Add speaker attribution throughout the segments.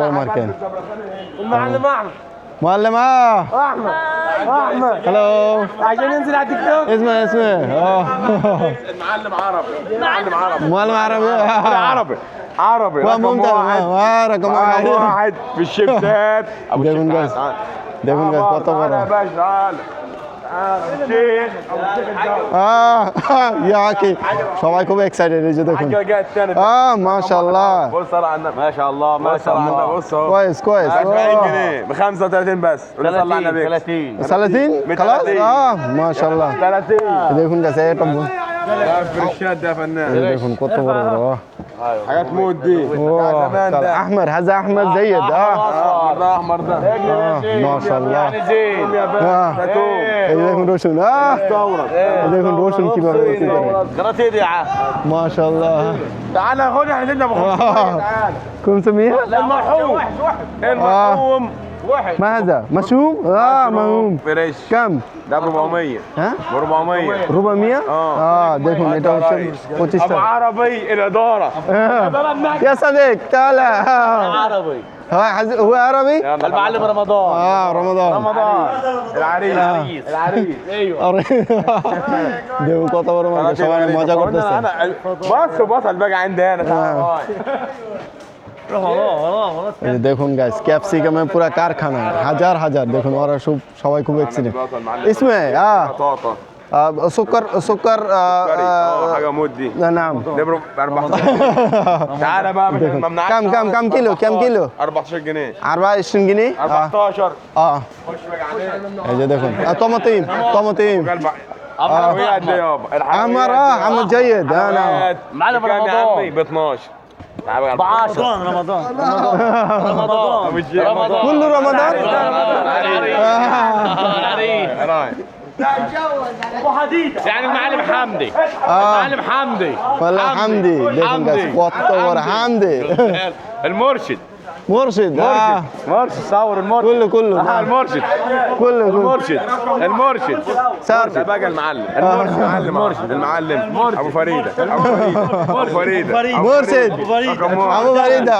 Speaker 1: معلم
Speaker 2: المعلم احمد
Speaker 1: معلم
Speaker 2: احمد احمد
Speaker 1: هلو
Speaker 2: عايزين ننزل على التيك توك
Speaker 1: اسمع اسمع
Speaker 3: المعلم عربي المعلم عربي
Speaker 1: معلم عربي
Speaker 3: عربي عربي رقم واحد
Speaker 1: رقم واحد
Speaker 3: في الشيبسات ابو الشيخ دايفن
Speaker 1: جاز دايفن جاز
Speaker 3: بطل
Speaker 1: بره
Speaker 3: تعال
Speaker 1: برا.
Speaker 3: يا باشا تعال تعال أبو الشيخ ابو الشيخ الجو.
Speaker 1: اه يا কি সবাই খুব এক্সাইটেড এই যে দেখুন
Speaker 3: حاجه جاء الثاني
Speaker 1: اه ما شاء الله
Speaker 3: بص صلى على النبي ما شاء الله ما شاء الله بص اهو
Speaker 1: كويس كويس
Speaker 3: 40
Speaker 1: آه.
Speaker 3: جنيه ب 35 بس قول صلى على النبي
Speaker 1: 30 خلاص اه ما شاء الله
Speaker 3: 30
Speaker 1: দেখুন গাছ এটা ব-
Speaker 3: لا فرشات ده يا
Speaker 1: এই
Speaker 3: فنان
Speaker 1: দেখুন কত বড় বড় آه.
Speaker 3: حاجات موت دي بتاع
Speaker 1: اوه
Speaker 3: زمان
Speaker 1: طلع
Speaker 3: ده
Speaker 1: احمر هذا احمد زيد اه
Speaker 3: احمر ده احمر ده
Speaker 1: آه، ما شاء الله
Speaker 3: زين يا
Speaker 1: آه. يكون روشن. آه. تورط يكون روشن كيما قراتي
Speaker 2: دعاء ما شاء
Speaker 1: الله.
Speaker 3: تعال يا أخونا إحنا ابو
Speaker 1: بخمسة
Speaker 3: تعال
Speaker 1: كم سميها؟
Speaker 3: المرحوم. واحد إيه، آه. المرحوم. واحد.
Speaker 1: ما هذا؟ مشهوم؟ آه مهوم
Speaker 3: فريش
Speaker 1: كم؟
Speaker 3: ده 400 ها؟ 400
Speaker 1: 400
Speaker 3: آه.
Speaker 1: آه ديكم آه.
Speaker 3: آه.
Speaker 1: أبو
Speaker 3: عربي الاداره
Speaker 1: يا صديق تعال.
Speaker 2: عربي.
Speaker 1: هو حز- هو عربي
Speaker 2: المعلم رمضان
Speaker 1: اه رمضان
Speaker 2: رمضان
Speaker 3: العريس العريس ايوه
Speaker 1: দেখুন কত বড় মার্কেট সবাই মজা করতেছে
Speaker 3: انا بص بطل بقى عندي انا تعال
Speaker 1: এই যে দেখুন গাইস ক্যাপসিকামে পুরো কারখানা হাজার হাজার দেখুন ওরা সব সবাই খুব এক্সিডেন্ট
Speaker 3: بطل معلم
Speaker 1: سكر سكر
Speaker 3: حاجه موت دي
Speaker 1: نعم
Speaker 3: نضرب 14 تعالى بقى ممنوع
Speaker 1: كم كم كم كيلو كم كيلو
Speaker 3: 14 جنيه
Speaker 1: 24 جنيه
Speaker 3: 14
Speaker 1: اه
Speaker 3: خش بقى عليه
Speaker 1: ده طماطم طماطم
Speaker 3: عمر قد ايه يابا
Speaker 1: عمر اه عمر جيد اه نعم
Speaker 3: معنا في
Speaker 2: رمضان
Speaker 3: ب 12
Speaker 2: ب 10 رمضان رمضان رمضان
Speaker 1: كله رمضان
Speaker 3: ابو حديده
Speaker 2: يعني معلم حمدي.
Speaker 1: آه.
Speaker 2: المعلم حمدي.
Speaker 1: والله حمدي. حمدي. حمدي.
Speaker 3: المرشد.
Speaker 1: مرشد آه
Speaker 3: مرشد. صور المرشد.
Speaker 1: كله كله.
Speaker 3: آه المرشد.
Speaker 1: كله كله.
Speaker 3: المرشد المرشد.
Speaker 1: صور
Speaker 3: بقى المعلم. المرشد المعلم. المرشد المعلم. أبو فريدة. أبو فريدة. أبو فريدة.
Speaker 1: مرشد. أبو فريدة.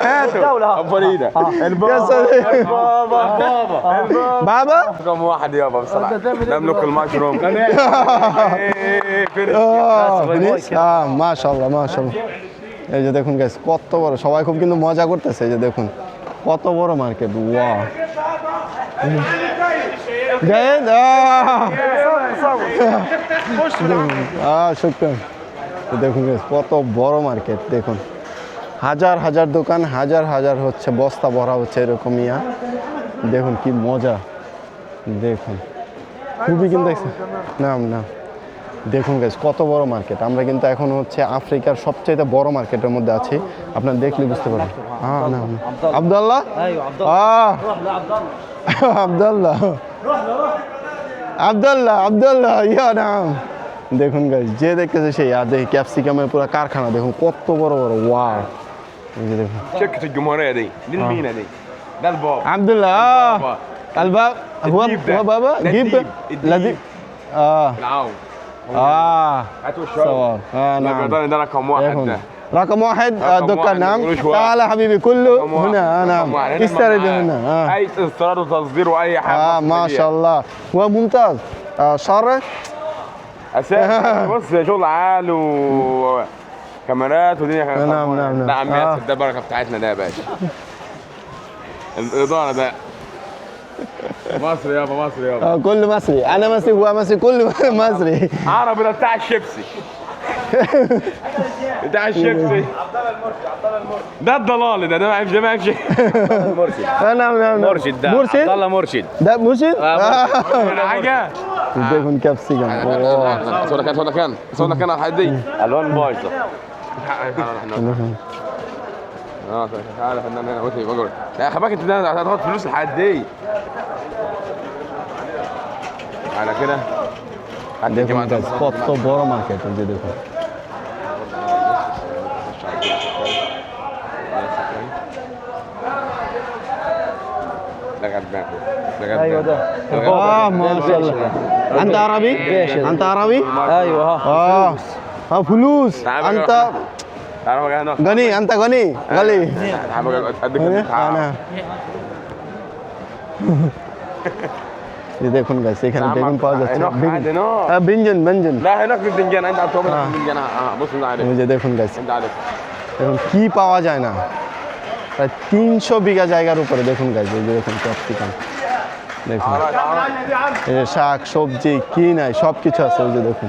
Speaker 3: هاتوا. أبو فريدة.
Speaker 1: آه.
Speaker 3: البابا. البابا البابا.
Speaker 1: بابا؟
Speaker 3: رقم واحد يابا بصراحة. إيه نملك المشروم. إيه، آه،,
Speaker 1: آه ما شاء الله ما شاء الله. এই যে দেখুন গাইস কত বড়, সবাই খুব কিন্তু মজা করতেছে, এই যে দেখুন, কত বড় মার্কেট শুক্রান দেখুন কত বড় মার্কেট দেখুন। হাজার হাজার দোকান, হাজার হাজার হচ্ছে, বস্তা ভরা হচ্ছে এরকম, ইয়া। দেখুন কি মজা। দেখুন। খুবই কিন্তু নাম না দেখুন গাছ কত বড় মার্কেট আমরা কিন্তু এখন হচ্ছে আফ্রিকার সবচেয়ে বড় মার্কেটের মধ্যে আছি। আপনার দেখলে বুঝতে পারবেন। হ্যাঁ না আবদাল্লাহ? আবদাল্লাহ। আবদাল্লাহ আবদাল্লাহ ইয়া নাম। দেখুন গাছ যে দেখতেছে সেই। আর দেখি ক্যাপসিকামের পুরো কারখানা দেখুন কত বড় বড়।
Speaker 3: ওয়া
Speaker 1: আবদুল্লাহ আলবাব
Speaker 3: বাবা
Speaker 1: آه.
Speaker 3: هاتوا
Speaker 1: الشاور آه نعم.
Speaker 3: ده رقم واحد. ده
Speaker 1: رقم واحد الدكتور
Speaker 3: آه،
Speaker 1: نعم. تعال يا حبيبي كله هنا. آه، نعم. استرد هنا آه.
Speaker 3: أي استراد وتصدير وأي
Speaker 1: حاجة
Speaker 3: آه
Speaker 1: ما شاء الله وممتاز آه شرح
Speaker 3: اساسي بص شغل عال و كاميرات ودنيا
Speaker 1: نعم نعم نعم.
Speaker 3: نعم عم ياسر ده البركه بتاعتنا ده يا باشا. الإدارة ده. مصري يابا مصري يابا.
Speaker 1: آه كله مصري. أنا مصري هو مصري كله مصري.
Speaker 3: عربي ده بتاع الشيبسي. بتاع الشيبسي. عبد الله المرشد عبد الله المرشد ده الضلال ده ده ما يعرفش ما
Speaker 1: يعرفش مرشد أنا
Speaker 2: مرشد ده.
Speaker 1: مرشد؟
Speaker 2: عبد الله مرشد.
Speaker 1: ده مرشد؟
Speaker 3: حاجة
Speaker 1: ديفون كابسي
Speaker 3: صورة كان. صورة كان صورة كان على الحديد
Speaker 2: الوان بايظه
Speaker 3: آه عارف ان أنا قلت لا خلي بالك انت هتاخد فلوس لحد دي. على كده.
Speaker 1: عندك انت سبوت توب ورا ماركت انت
Speaker 3: ده أيوه ده.
Speaker 1: آه ما شاء الله. أنت عربي؟ أنت عربي؟
Speaker 2: أيوه
Speaker 1: آه. آه. فلوس.
Speaker 3: أنت Gani, anta
Speaker 1: gani. Gali. ये देखो गाइस এখানে বেগুন পাওয়া যাচ্ছে ব্যঞ্জন ব্যঞ্জন
Speaker 3: না হ্যাঁ না কি ব্যঞ্জন
Speaker 1: আই
Speaker 3: তো না ব্যঞ্জন হ্যাঁ বসুন
Speaker 1: আরে এই যে দেখুন
Speaker 3: গাইস
Speaker 1: দেখুন কি পাওয়া যায় না প্রায় তিনশো বিঘা জায়গার উপরে দেখুন গাইস এই যে দেখুন ক্যাপসিকাম দেখুন শাক সবজি কি নাই সব কিছু আছে ওই যে দেখুন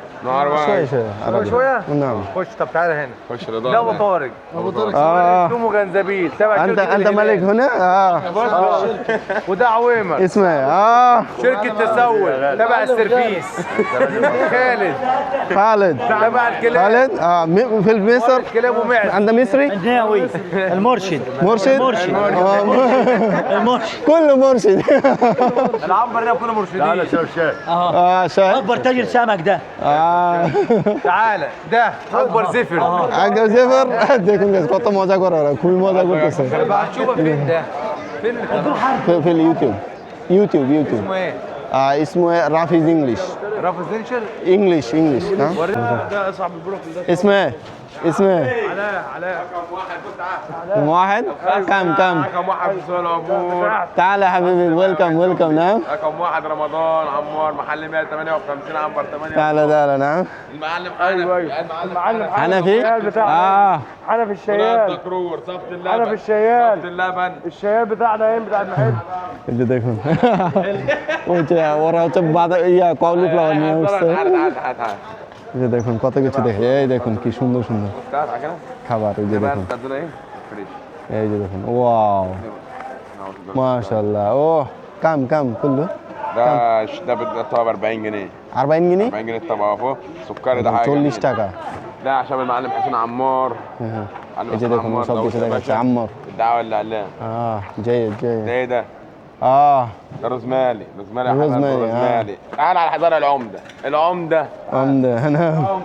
Speaker 3: نهار
Speaker 1: شوي
Speaker 3: واحد
Speaker 1: شوي عربي
Speaker 4: شوية؟
Speaker 1: نعم
Speaker 4: خش طب تعالى هنا
Speaker 3: خش
Speaker 4: ده ابو
Speaker 3: رضا
Speaker 4: طارق ابو طارق
Speaker 1: آه.
Speaker 4: توم وجنزبيل تبع
Speaker 1: انت
Speaker 4: شركة
Speaker 1: انت. ملك هنا آه
Speaker 4: آه. وده عويمر
Speaker 1: اسمه آه
Speaker 4: شركة تسول تبع السيرفيس خالد
Speaker 1: خالد
Speaker 4: تبع الكلاب
Speaker 1: خالد آه في مصر
Speaker 4: كلاب ومعز
Speaker 1: عند مصري
Speaker 5: الناوي المرشد
Speaker 1: مرشد
Speaker 5: المرشد
Speaker 1: آه.
Speaker 5: المرشد
Speaker 1: كله مرشد
Speaker 4: العنبر ده كنا مرشدين
Speaker 1: آه شايف
Speaker 5: اكبر تاجر سمك ده
Speaker 1: آه
Speaker 4: تعالى ده اكبر زفر
Speaker 1: আগে জেফার দেখুন guys, কত মজা করে ওরা খুবই মজা করতেছে
Speaker 4: هتشوفه فين ده؟ فين
Speaker 1: في, في اليوتيوب يوتيوب يوتيوب
Speaker 4: اسمه ايه؟
Speaker 1: آه اسمه رافيز انجلش
Speaker 4: رافز زنشر
Speaker 1: انجلش انجلش ها
Speaker 4: ده صاحب البروكل ده
Speaker 1: اسمه إيه؟ اسمه؟
Speaker 4: علاء علاء.
Speaker 1: رقم واحد. رقم واحد؟ كم كم؟
Speaker 3: رقم واحد في سوق العبور
Speaker 1: يا حبيبي ويلكم ويلكم نعم.
Speaker 3: رقم واحد رمضان عمار محل 158 عنبر 8
Speaker 1: تعال تعال نعم.
Speaker 3: المعلم حنفي. أيوة، أيوة. المعلم
Speaker 1: حنفي. آه.
Speaker 4: حنفي
Speaker 3: الشيال. تكرور صفت اللبن.
Speaker 4: حنفي الشيال.
Speaker 3: صفت اللبن.
Speaker 4: الشيال بتاعنا إيه؟ بتاع المحل.
Speaker 1: اللي دايكم وانت ورا بعض يا قولوا فلان
Speaker 3: تعال تعال تعال.
Speaker 1: যে দেখুন কত কিছু দেখে এই দেখুন কি সুন্দর সুন্দর খাবার এই যে
Speaker 3: দেখুন
Speaker 1: এই যে দেখুন ওয়াও মাশাল্লাহ ও কাম কাম كله
Speaker 3: ده ده بالطبع 40 جنيه
Speaker 1: 40 جنيه
Speaker 3: 40 جنيه الطبق اهو سكري ده حاجه
Speaker 1: 40 টাকা
Speaker 3: ده عشان المعلم حسين عمار
Speaker 1: ايه
Speaker 3: ده كان
Speaker 1: مصاب
Speaker 3: كده
Speaker 1: عمار
Speaker 3: الدعوه اللي عليها
Speaker 1: اه جيد جيد
Speaker 3: ده
Speaker 1: ايه
Speaker 3: ده آه. الروزمالي الروزمالي يا
Speaker 1: حسن
Speaker 3: الروزمالي.
Speaker 1: آه.
Speaker 3: تعال على حضاره العمدة. العمدة.
Speaker 1: عمدة هنا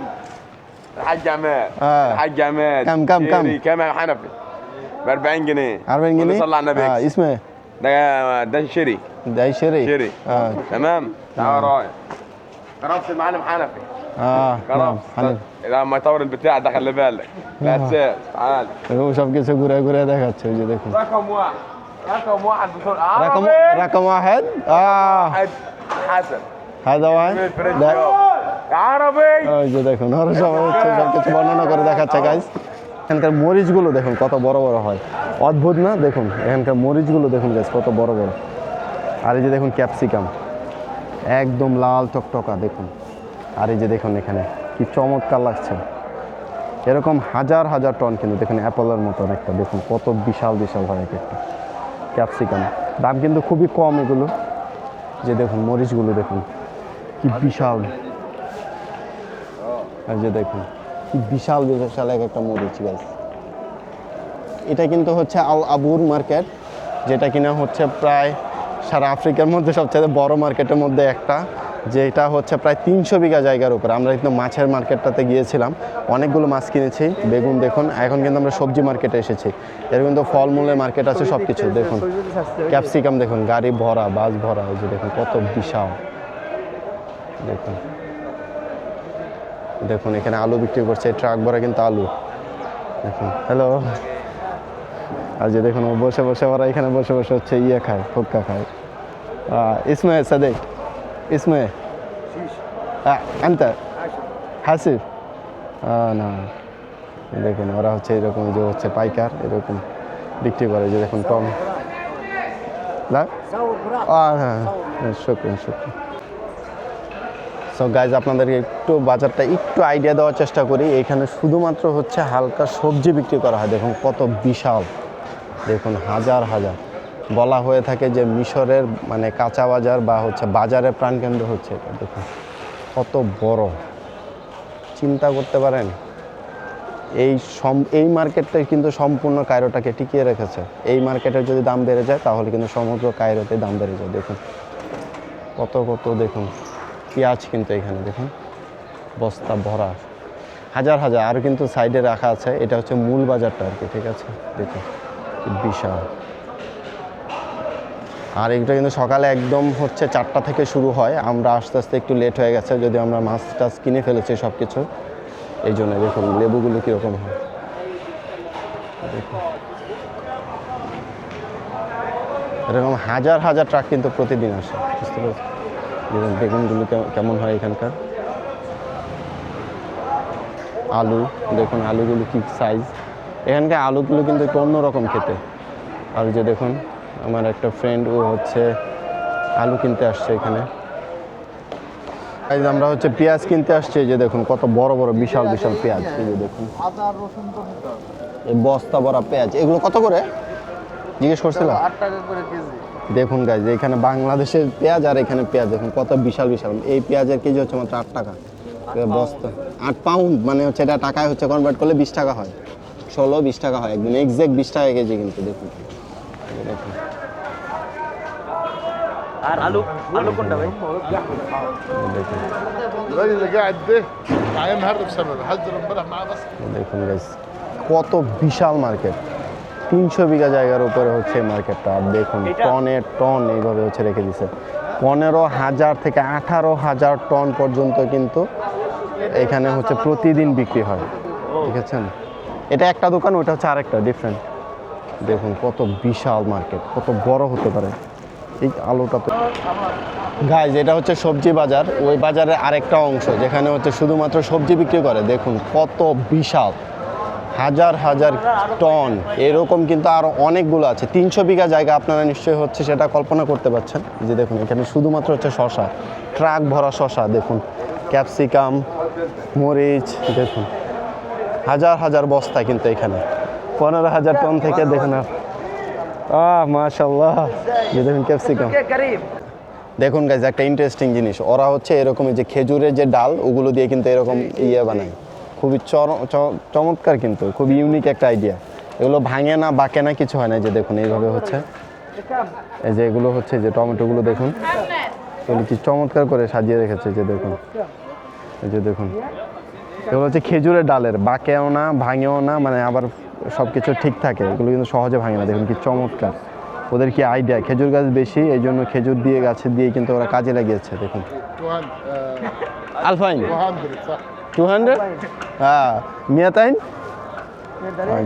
Speaker 3: الحاج عماد
Speaker 1: آه.
Speaker 3: الحاج عماد
Speaker 1: كم كم كم؟
Speaker 3: كم يا حنفي. ب 40 جنيه
Speaker 1: 40 جنيه؟
Speaker 3: صلى على النبي. آه
Speaker 1: اسمه إيه؟
Speaker 3: ده ده شري
Speaker 1: ده شري
Speaker 3: شري
Speaker 1: آه.
Speaker 3: تمام؟ تعال آه. رايح. كرفس المعلم حنفي.
Speaker 1: آه
Speaker 3: كرفس
Speaker 1: حنفي.
Speaker 3: لما يطور البتاع ده خلي بالك. الاساس تعال.
Speaker 1: هو شاف كده قرية قرية ده
Speaker 3: رقم واحد. رقم واحد بسرعه
Speaker 1: رقم
Speaker 3: عربي
Speaker 1: رقم واحد اه
Speaker 3: واحد حسن
Speaker 1: هذا واحد
Speaker 3: فريش
Speaker 1: ده
Speaker 3: يا عربي
Speaker 1: ওই যে দেখুন ওরা সবাই হচ্ছে সব কিছু বর্ণনা করে দেখাচ্ছে গাইজ এখানকার মরিচগুলো দেখুন কত বড় বড় হয় অদ্ভুত না দেখুন এখানকার মরিচগুলো দেখুন গাইজ কত বড় বড় আর এই যে দেখুন ক্যাপসিকাম একদম লাল টকটকা দেখুন আর এই যে দেখুন এখানে কি চমৎকার লাগছে এরকম হাজার হাজার টন কিন্তু দেখুন অ্যাপলের মতন একটা দেখুন কত বিশাল বিশাল হয় এক একটা ক্যাপসিকাম। দাম কিন্তু খুবই কম এগুলো। যে দেখুন, মরিচগুলো দেখুন, কি বিশাল। আর যে দেখুন, কি বিশাল বিশাল এক একটা মরিচ গাছ এটা কিন্তু হচ্ছে আল আবুর মার্কেট, যেটা কিনা হচ্ছে প্রায় সারা আফ্রিকার মধ্যে সবচেয়ে বড় মার্কেটের মধ্যে একটা। যেটা হচ্ছে প্রায় তিনশো বিঘা জায়গার উপর। আমরা কিন্তু মাছের মার্কেটটাতে গিয়েছিলাম, অনেকগুলো মাছ কিনেছি। বেগুন দেখুন, এখন কিন্তু আমরা সবজি মার্কেটে এসেছি। এর কিন্তু ফলমূলের মার্কেট আছে সব কিছু দেখুন। ক্যাপসিকাম দেখুন, গাড়ি ভরা, বাস ভরা, এই যে দেখুন, কত বিশাল। দেখুন। দেখুন, এখানে আলু বিক্রি করছে ট্রাক ভরা কিন্তু আলু। দেখুন, হ্যালো। আর যে দেখুন বসে বসে, ওরা এখানে বসে বসে হচ্ছে ইয়ে খায়, ফুটকা খায়। ইসমে সাদে ইসমে আন্ত হাসিফ আহ, না এই দেখুন ওরা হচ্ছে এরকম যে হচ্ছে পাইকার এরকম বিক্রি করে যে দেখুন হ্যাঁ শুক্রিয়া শুক্রিয়া সো গাইজ আপনাদেরকে একটু বাজারটা একটু আইডিয়া দেওয়ার চেষ্টা করি। এখানে শুধুমাত্র হচ্ছে হালকা সবজি বিক্রি করা হয়। দেখুন কত বিশাল। দেখুন হাজার হাজার। বলা হয়ে থাকে যে মিশরের মানে কাঁচা বাজার বা হচ্ছে বাজারের প্রাণকেন্দ্র হচ্ছে এটা, দেখুন। কত বড়। চিন্তা করতে পারেন, এই সম, এই মার্কেটটাই কিন্তু সম্পূর্ণ কায়রোটাকে টিকিয়ে রেখেছে। এই মার্কেটের যদি দাম বেড়ে যায়, তাহলে কিন্তু সমগ্র কায়রোতে দাম বেড়ে যায়, দেখুন। কত কত, দেখুন। পেঁয়াজ কিন্তু এখানে, দেখুন। বস্তা ভরা। হাজার হাজার। আর কিন্তু সাইডে রাখা আছে। এটা হচ্ছে মূল বাজারটা আর কি, ঠিক আছে? দেখুন বিশাল। আর এটা কিন্তু সকালে একদম হচ্ছে চারটা থেকে শুরু হয়। আমরা আস্তে আস্তে একটু লেট হয়ে গেছে, যদি আমরা মাছ টাছ কিনে ফেলেছি সব কিছু এই জন্য দেখুন, লেবুগুলো কীরকম হয়। এরকম হাজার হাজার ট্রাক কিন্তু প্রতিদিন আসে, বুঝতে পারছি দেখুন, বেগুনগুলো কেমন হয় এখানকার? আলু, দেখুন, আলুগুলো কি সাইজ এখানকার আলুগুলো কিন্তু একটু অন্যরকম খেতে। আর যে দেখুন আমার একটা ফ্রেন্ড ও হচ্ছে আলু কিনতে আসছে এখানে। আমরা হচ্ছে পেঁয়াজ কিনতে আসছি যে দেখুন কত বড় বড় বিশাল বিশাল পেঁয়াজ, এই যে দেখুন। এই বস্তা ভরা পেঁয়াজ, এগুলো কত করে? জিজ্ঞেস করছিলাম?
Speaker 4: আট টাকা করে কেজি
Speaker 1: দেখুন গাইজ এখানে বাংলাদেশের পেঁয়াজ আর এখানে পেঁয়াজ, দেখুন কত বিশাল বিশাল। এই পেঁয়াজের কেজি হচ্ছে মাত্র আট টাকা। বস্তা, আট পাউন্ড মানে হচ্ছে এটা টাকায় হচ্ছে কনভার্ট করলে বিশ টাকা হয়। ষোলো, বিশ টাকা হয় একদিন এক্সাক্ট বিশ টাকা কেজি কিন্তু, দেখুন। দেখুন।
Speaker 5: আর আলু আলু কোনটা ভাই
Speaker 1: এই দেখুন
Speaker 6: الراجل اللي قاعد ده معايا النهارده بسبب حذر امبارح معاه بس
Speaker 1: এই দেখুন গাইজ কত বিশাল মার্কেট তিনশো বিঘা জায়গার উপরে হচ্ছে এই মার্কেটটা আর দেখুন টনে টন এইভাবে হচ্ছে রেখে দিছে পনেরো হাজার থেকে আঠারো হাজার টন পর্যন্ত কিন্তু এখানে হচ্ছে প্রতিদিন বিক্রি হয় দেখেছেন এটা একটা দোকান ওটা হচ্ছে আরেকটা ডিফারেন্ট দেখুন কত বিশাল মার্কেট কত বড় হতে পারে এই আলুটা তো গাইজ এটা হচ্ছে সবজি বাজার। ওই বাজারের আরেকটা অংশ, যেখানে হচ্ছে শুধুমাত্র সবজি বিক্রি করে। দেখুন, কত বিশাল। হাজার হাজার টন। এরকম কিন্তু আরও অনেকগুলো আছে। তিনশো বিঘা জায়গা আপনারা নিশ্চয়ই হচ্ছে সেটা কল্পনা করতে পারছেন। যে দেখুন, এখানে শুধুমাত্র হচ্ছে শশা ট্রাক ভরা শশা দেখুন। ক্যাপসিকাম, মরিচ, দেখুন। হাজার হাজার বস্তা কিন্তু এখানে। পনেরো হাজার টন থেকে দেখুন আহ মাশাল্লাহ যে দেখুন ক্যাপসিকাম দেখুন গাইজ একটা ইন্টারেস্টিং জিনিস। ওরা হচ্ছে এরকমই যে খেজুরের যে ডাল ওগুলো দিয়ে কিন্তু এরকম ইয়ে বানায়। খুবই চমৎকার কিন্তু খুব ইউনিক একটা আইডিয়া এগুলো ভাঙে না বাঁকে না কিছু হয় না। যে দেখুন এইভাবে হচ্ছে। এই যে এগুলো হচ্ছে যে টমেটোগুলো দেখুন। এগুলো কি চমৎকার করে সাজিয়ে রেখেছে যে দেখুন। এই যে দেখুন। এগুলো হচ্ছে খেজুরের ডালের। বাঁকেও না ভাঙেও না মানে আবার সব কিছু ঠিক থাকে এগুলো কিন্তু সহজে ভাঙে না। দেখুন কি চমৎকার। ওদের কি আইডিয়া খেজুর গাছ বেশি এই জন্য খেজুর দিয়ে গাছে দিয়ে কিন্তু ওরা কাজে লাগিয়েছে দেখুন। আলফাইন? টু হান্ড্রেড হ্যাঁ। মিয়াতাইন?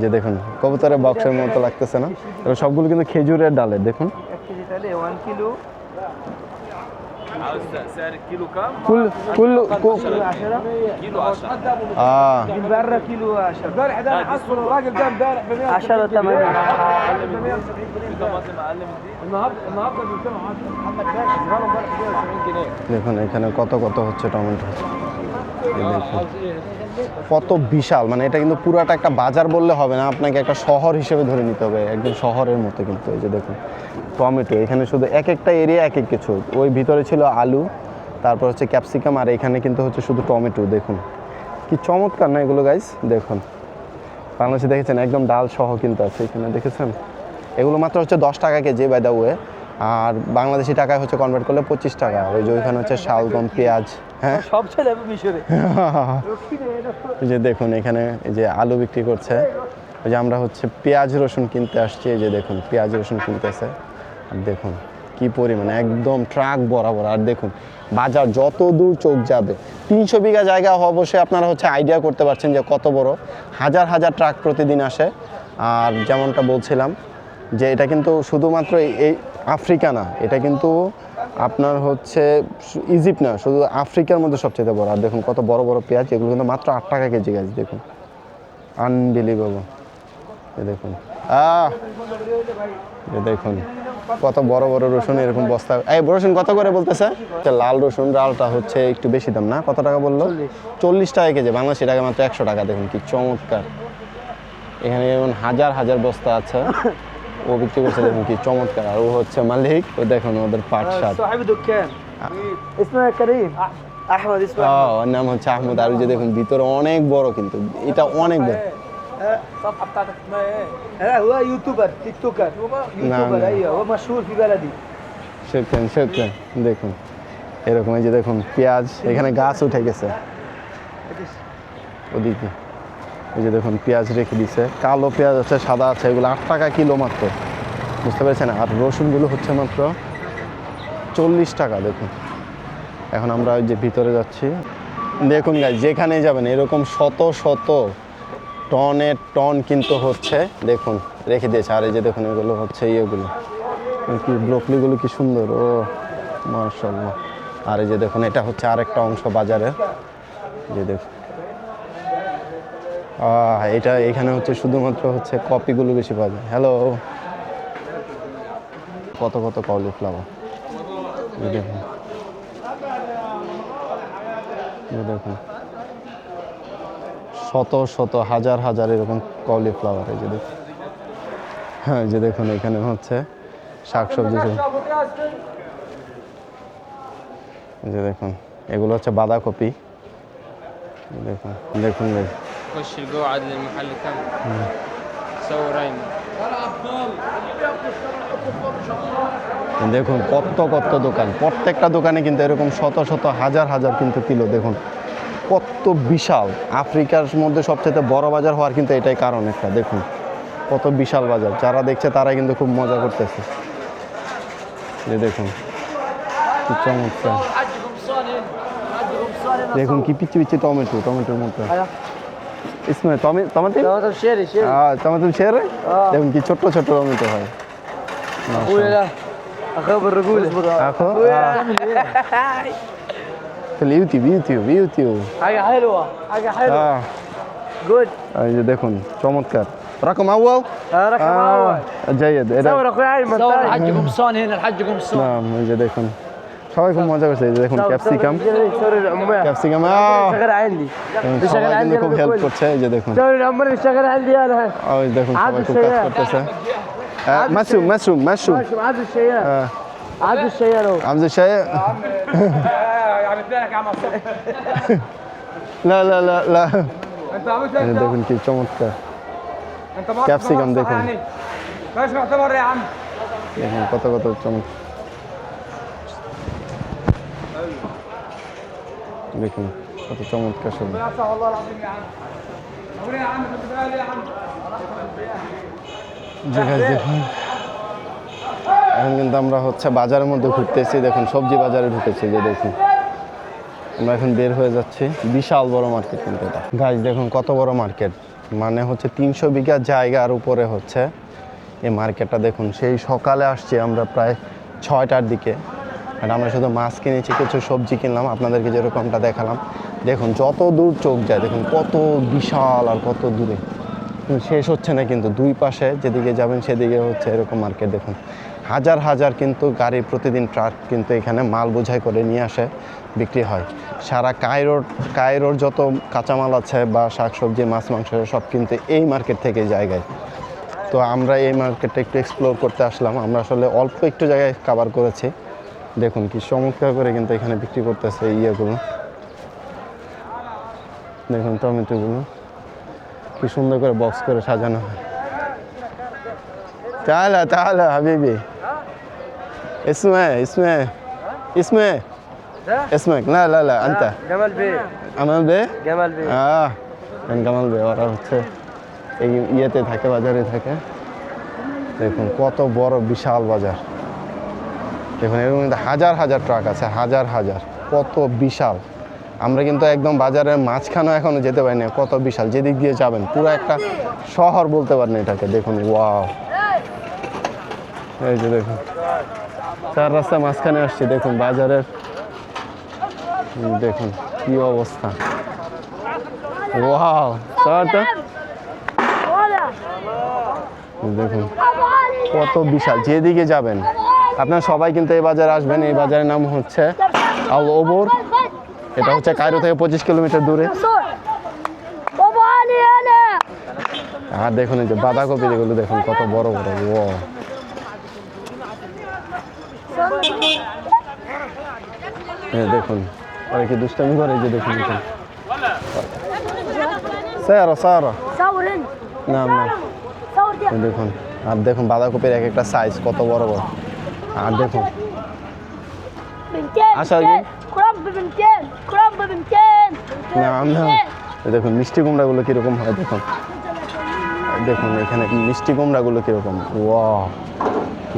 Speaker 1: যে দেখুন কবুতরের বক্সের মতো লাগতেছে না। সবগুলো কিন্তু খেজুরের ডালে দেখুন
Speaker 5: এক কেজি তাহলে ওয়ান কিলো
Speaker 2: عاوز سعر الكيلو كام؟
Speaker 1: কুল কুল কু-
Speaker 2: كيلو 10
Speaker 1: آه
Speaker 5: بره كيلو 10
Speaker 4: امبارح ده انا حصل الراجل ده امبارح ب
Speaker 5: 10 8
Speaker 2: في طماطم اقل من دي
Speaker 4: النهارده النهارده بيتكلم عن محمد باشا اشتغلوا امبارح ب 170 جنيه
Speaker 1: দেখুন এখানে কত কত হচ্ছে টমেটো এই দেখুন কত বিশাল মানে এটা কিন্তু পুরাটা একটা বাজার বললে হবে না, আপনাকে একটা শহর হিসেবে ধরে নিতে হবে, একদম শহরের মতো কিন্তু এই যে দেখুন, টমেটো, এখানে শুধু এক একটা এরিয়া এক এক কিছু। ওই ভিতরে ছিল আলু, তারপর হচ্ছে ক্যাপসিকাম আর এখানে কিন্তু হচ্ছে শুধু টমেটো, দেখুন। কি চমৎকার না এগুলো গাইস দেখুন। বাংলাদেশে দেখেছেন, একদম ডাল সহ কিন্তু আছে, এখানে দেখেছেন? এগুলো মাত্র হচ্ছে দশ টাকা কেজি বাই দ্য ওয়ে আর বাংলাদেশি টাকায় হচ্ছে কনভার্ট করলে পঁচিশ টাকা। ওই যে ওইখানে হচ্ছে শালগম পেঁয়াজ হ্যাঁ?
Speaker 5: সব চলে মিশরে।
Speaker 1: যে দেখুন এখানে এই যে আলু বিক্রি করছে। ওই যে আমরা হচ্ছে পেঁয়াজ রসুন কিনতে আসছি। এই যে দেখুন পেঁয়াজ রসুন কিনতেছে। আর দেখুন কি পরিমাণে একদম ট্রাক বরাবর। আর দেখুন বাজার যত দূর চোখ যাবে তিনশো বিঘা জায়গা অবশ্যই আপনারা হচ্ছে আইডিয়া করতে পারছেন যে কত বড়। হাজার হাজার ট্রাক প্রতিদিন আসে। আর যেমনটা বলছিলাম যে এটা কিন্তু শুধুমাত্র এই আফ্রিকা না এটা কিন্তু আপনার হচ্ছে ইজিপ্ট না শুধু আফ্রিকার মধ্যে সবচেয়ে বড়। আর দেখুন কত বড় বড় পেঁয়াজ এগুলো কিন্তু মাত্র আট টাকা কেজি গাছ দেখুন। আনবিলিভেবল দেখুন। এ দেখুন কত বড় বড় রসুন এরকম বস্তা। এই রসুন কত করে বলতেছে? লাল রসুন লালটা হচ্ছে একটু বেশি দাম না? কত টাকা বলল? চল্লিশ। টাকা কেজি বাংলাদেশি টাকা মাত্র একশো টাকা দেখুন কি চমৎকার। এখানে যেমন হাজার হাজার বস্তা আছে। ও বিক্রি করছে দেখুন কি চমৎকার আর ও হচ্ছে মালিক ও দেখুন ওদের পাট শাক
Speaker 5: صاحب دكان اسمه كريم احمد اسمه
Speaker 1: ও, ওর নাম হচ্ছে আহমদ আর ওই যে দেখুন ভিতরে অনেক বড় কিন্তু এটা অনেক বড়
Speaker 4: الصفحه بتاعتك اسمها ايه؟
Speaker 5: ها هو يوتيوبر تيك توكر يوتيوبر
Speaker 1: نعم.
Speaker 5: ايوه هو مشهور في بلدي
Speaker 1: শুকরেন শুকরেন দেখুন এরকম এই যে দেখুন পেঁয়াজ এখানে গাছ উঠে গেছে ওদিকে এই যে দেখুন, পেঁয়াজ রেখে দিছে। কালো পেঁয়াজ আছে, সাদা আছে, এগুলো আট টাকা কিলো মাত্র। বুঝতে পেরেছেন? আর রসুনগুলো হচ্ছে মাত্র চল্লিশ টাকা, দেখুন। এখন আমরা ওই যে ভিতরে যাচ্ছি। দেখুন গাই যেখানে যাবেন, এরকম শত শত টনের টন কিন্তু হচ্ছে। দেখুন, রেখে দিয়েছে। আর এই যে দেখুন, এগুলো হচ্ছে ইয়েগুলো। কি ব্রোকলিগুলো কি সুন্দর? ও মার্শাল্লাহ আর এই যে দেখুন, এটা হচ্ছে আরেকটা অংশ বাজারের যে দেখুন। এটা এখানে হচ্ছে শুধুমাত্র হচ্ছে কপিগুলো বেশি পাওয়া যায়। হ্যালো কত কত কলিফ্লাওয়ার দেখুন। দেখুন। শত শত, হাজার হাজার এরকম কলিফ্লাওয়ার এই যে দেখুন। হ্যাঁ যে দেখুন, এখানে হচ্ছে শাকসবজি যে দেখুন, এগুলো হচ্ছে বাঁধাকপি। দেখুন দেখুন দেখুন।
Speaker 7: خش القواعد للمحل كم صور ايمن
Speaker 1: দেখুন কত কত দোকান প্রত্যেকটা দোকানে কিন্তু এরকম শত শত হাজার হাজার কিন্তু কিলো দেখুন কত বিশাল আফ্রিকার মধ্যে সবচেয়ে বড় বাজার হওয়ার কিন্তু এটাই কারণ একটা দেখুন কত বিশাল বাজার যারা দেখছে তারা কিন্তু খুব মজা করতেছে যে দেখুন কি চমৎকার দেখুন কি পিচ্ছি পিচ্ছি টমেটো টমেটোর মতো ইসমে টমে টমেটো
Speaker 5: طماطم شيري شيري
Speaker 1: আহ, টমেটো ছেড়ে দেখুন কি ছোট্ট ছোট্ট টমেটো হয়
Speaker 5: اخويا لا اخويا بالرجوله
Speaker 1: এখন في اليوتيوب يوتيوب يوتيوب
Speaker 5: حاجه حلوه حاجه حلوه
Speaker 1: آه.
Speaker 5: جود
Speaker 1: এই যে দেখুন চমৎকার رقم اول
Speaker 5: آه، رقم اول
Speaker 1: آه. جيد এটা
Speaker 5: صور اخويا ايمن
Speaker 4: صور
Speaker 5: طيب.
Speaker 4: الحاج قمصان هنا الحاج قمصان
Speaker 1: নাম এই যে দেখুন সবাই খুব মজা করছে দেখুন ক্যাপসিকাম آه
Speaker 5: شغال عندي شغال عندي
Speaker 1: খুব হেল্প করছে এই যে দেখুন
Speaker 5: شغال عندي أنا
Speaker 1: ওই দেখুন সবাই খুব কাজ করতেছে মাশরুম মাশরুম মাশরুম
Speaker 5: عبد الشياء عبد الشياء اهو
Speaker 1: عبد الشياء
Speaker 7: يعني بتاعك يا عم
Speaker 1: لا لا لا لا
Speaker 7: انت عملت
Speaker 1: إيه দেখুন কি كم
Speaker 7: انت
Speaker 1: ক্যাপসিকাম দেখুন
Speaker 7: مش معتبر يا عم
Speaker 1: দেখুন কত কত চমৎকার দেখুন, কত চমৎকার সবজি দেখুন। এখন কিন্তু আমরা হচ্ছে বাজারের মধ্যে ঘুরতেছি, দেখুন, সবজি বাজারে ঢুকেছি, যে দেখুন। আমরা এখন বের হয়ে যাচ্ছি, বিশাল বড় মার্কেট কিন্তু এটা। গাছ দেখুন, কত বড় মার্কেট। মানে হচ্ছে তিনশো বিঘা জায়গার উপরে হচ্ছে এই মার্কেটটা, দেখুন, সেই সকালে আসছি আমরা প্রায় ছয়টার দিকে। আর আমরা শুধু মাছ কিনেছি, কিছু সবজি কিনলাম, আপনাদেরকে যেরকমটা দেখালাম। দেখুন, যত দূর চোখ যায়, দেখুন কত বিশাল আর কত দূরে। শেষ হচ্ছে না কিন্তু দুই পাশে, যেদিকে যাবেন সেদিকে হচ্ছে এরকম মার্কেট দেখুন। হাজার হাজার কিন্তু গাড়ি প্রতিদিন ট্রাক কিন্তু এখানে মাল বোঝাই করে নিয়ে আসে, বিক্রি হয়। সারা কায়রোর কায়রোর যত কাঁচামাল আছে বা শাকসবজি, মাছ, মাংস, সব কিন্তু এই মার্কেট থেকে জায়গায়। তো আমরা এই মার্কেটটা একটু এক্সপ্লোর করতে আসলাম। আমরা আসলে অল্প একটু জায়গায় কাভার করেছি। দেখুন কি চমৎকার করে কিন্তু এখানে বিক্রি করতেছে এই ইয়েগুলো দেখুন টমেটোগুলো কি সুন্দর করে বক্স করে সাজানো হয় تعالى تعالى حبيبي اسمه اسمه اسمه اسمك لا لا لا انت
Speaker 5: جمال بيه
Speaker 1: امال بيه
Speaker 5: جمال بيه
Speaker 1: আহ কামাল বে ওরা হচ্ছে এই ইয়েতে থাকে বাজারে থাকে দেখুন কত বড় বিশাল বাজার দেখুন, এর মধ্যে হাজার হাজার ট্রাক আছে, হাজার হাজার। কত বিশাল। আমরা কিন্তু একদম বাজারের মাঝখানেও এখনও যেতে পারি না কত বিশাল। যেদিক দিয়ে যাবেন, পুরো একটা শহর বলতে পারেন এটাকে। দেখুন, ওয়াও। এই যে দেখুন, চার রাস্তা মাঝখানে আসছে, দেখুন, বাজারের। দেখুন, কি অবস্থা। ওয়াও চারটা দেখুন, কত বিশাল। যেদিকে যাবেন আপনারা সবাই কিন্তু এই বাজারে আসবেন এই বাজারের নাম হচ্ছে আল ওবর। এটা হচ্ছে কায়রো থেকে পঁচিশ কিলোমিটার দূরে। আর দেখুন এই যে বাঁধাকপি যেগুলো দেখুন কত বড় বড় ও দেখুন আর কি দুষ্টামি করে যে দেখুন
Speaker 8: স্যার স্যার।
Speaker 1: না না। দেখুন আর দেখুন বাঁধাকপির এক একটা সাইজ কত বড় বড়। আর দেখো দেখুন মিষ্টি কুমড়াগুলো কীরকম হয় দেখুন দেখুন এখানে মিষ্টি কুমড়াগুলো কীরকম ওয়া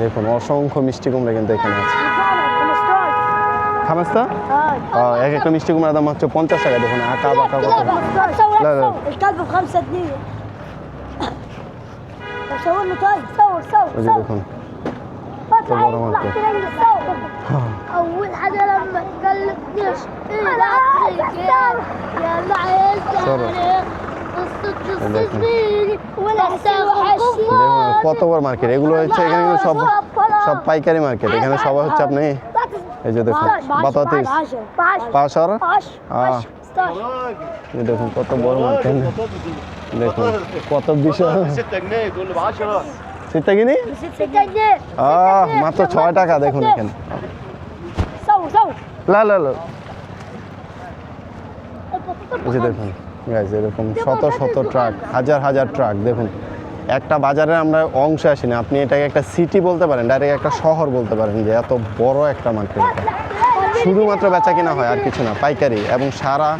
Speaker 1: দেখুন অসংখ্য মিষ্টি কুমড়া কিন্তু এখানে আছে খামাস্তা এক একটা মিষ্টি কুমড়া দাম হচ্ছে পঞ্চাশ টাকা দেখুন আঁকা বাঁকা কত দেখুন
Speaker 8: بطلع
Speaker 1: صور
Speaker 8: يطلع
Speaker 1: مرة.
Speaker 8: ترند صور أول حاجة لما تكلمنيش إيه لا يا معيز
Speaker 1: صور.
Speaker 8: قصة
Speaker 1: দেখুন।
Speaker 8: قصتي ولا حساب
Speaker 1: দেখুন কত বড় মার্কেট এগুলো হচ্ছে এখানে কিন্তু সব সব পাইকারি মার্কেট এখানে সবাই হচ্ছে আপনি এই যে দেখুন বাতাতিস পাশার آه. এই দেখুন কত বড় মার্কেট দেখুন কত বিশাল ও মাত্র ছয় টাকা দেখুন এখানে। লা লা লা। দেখুন। গাইস এরকম শত শত ট্রাক হাজার হাজার ট্রাক দেখুন। একটা বাজারের আমরা অংশে আসি না আপনি এটাকে একটা সিটি বলতে পারেন ডাইরেক্ট একটা শহর বলতে পারেন যে এত বড় একটা মার্কেট শুধুমাত্র বেচা কিনা হয় আর কিছু না পাইকারি এবং সারা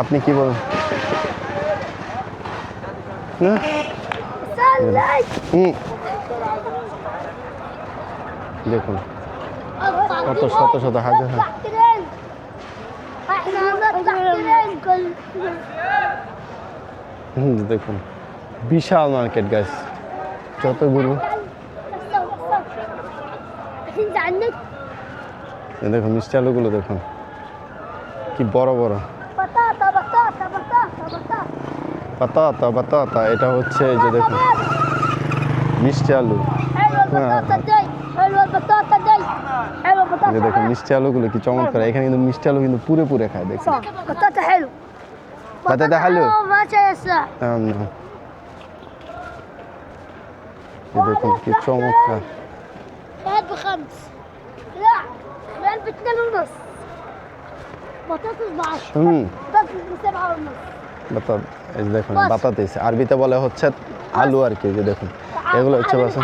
Speaker 1: আপনি কি বলেন? হ্যাঁ? দেখুন। কত শত শত হাজার দেখুন। বিশাল মার্কেট গাছ যতগুলো দেখুন মিষ্টি আলুগুলো দেখুন। কি বড় বড়। পাতা পাতা এটা হচ্ছে যে দেখুন। মিষ্টি আলু।
Speaker 8: দেখো,
Speaker 1: মিষ্টি আলুগুলো কি চমৎকার। এখানে কিন্তু মিষ্টি আলু কিন্তু পুরে পুরে খায়, দেখো। বাতাতে আলু দেখুন কি চমৎকার। দেখুন বাতাতে আরবিতে বলে হচ্ছে আলু আর কি যে দেখুন। এগুলো হচ্ছে বাসা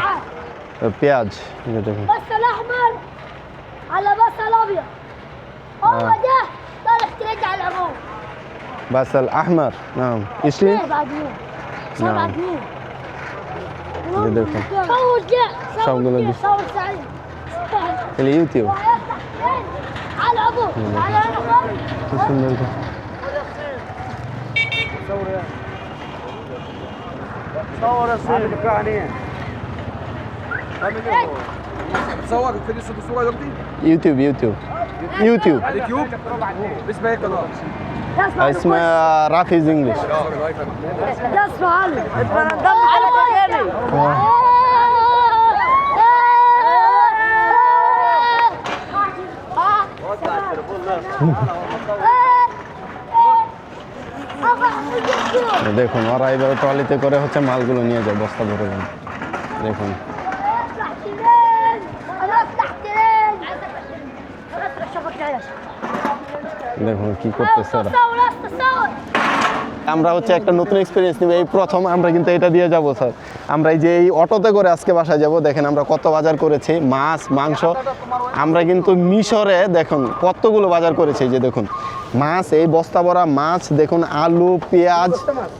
Speaker 1: পেঁয়াজ এই যে দেখুন
Speaker 8: بصل احمر على بصل ابيض هو
Speaker 1: آه.
Speaker 8: ده طالع ترند على العموم
Speaker 1: বাসাল আহমার নাম ইসলি
Speaker 8: سبعة جنيه سبعة
Speaker 1: نعم.
Speaker 8: جنيه
Speaker 1: এই যে দেখুন
Speaker 8: صور ده
Speaker 1: شو
Speaker 8: صور
Speaker 1: نقول
Speaker 8: ده
Speaker 1: لك؟
Speaker 8: صور سعيد
Speaker 1: এই ইউটিউব
Speaker 8: وهيفتح ترند على ابوه
Speaker 1: صور الصين
Speaker 4: عامل عامل إيه؟ بصوره دلوقتي؟
Speaker 1: يوتيوب يوتيوب.
Speaker 4: يوتيوب. يوتيوب اسمها إيه القناه؟
Speaker 1: اسمها رافيز انجلش.
Speaker 8: ده اسمه علي علي
Speaker 1: দেখুন, ওরা এবার ট্রলিতে করে হচ্ছে মালগুলো নিয়ে যায়, বস্তা ভরে। দেখুন। দেখুন কি করতেছে আমরা হচ্ছে একটা নতুন এক্সপিরিয়েন্স নিব, এই প্রথম আমরা কিন্তু এটা দিয়ে যাব, স্যার। আমরা এই যে এই অটোতে করে আজকে বাসায় যাব, দেখেন আমরা কত বাজার করেছি, মাছ, মাংস। আমরা কিন্তু মিশরে, দেখুন, কতগুলো বাজার করেছি যে দেখুন। মাছ, এই বস্তা ভরা মাছ, দেখুন আলু, পেঁয়াজ,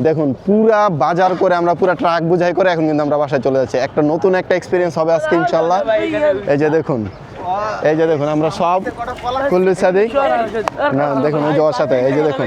Speaker 1: দেখুন পুরা বাজার করে আমরা পুরা ট্রাক বোঝাই করে এখন কিন্তু আমরা বাসায় চলে যাচ্ছি। একটা নতুন একটা এক্সপিরিয়েন্স হবে আজকে ইনশাল্লাহ এই যে দেখুন, এই যে দেখুন, আমরা সব কুল্লু না, দেখুন, এই যে ওর সাথে, এই যে দেখুন।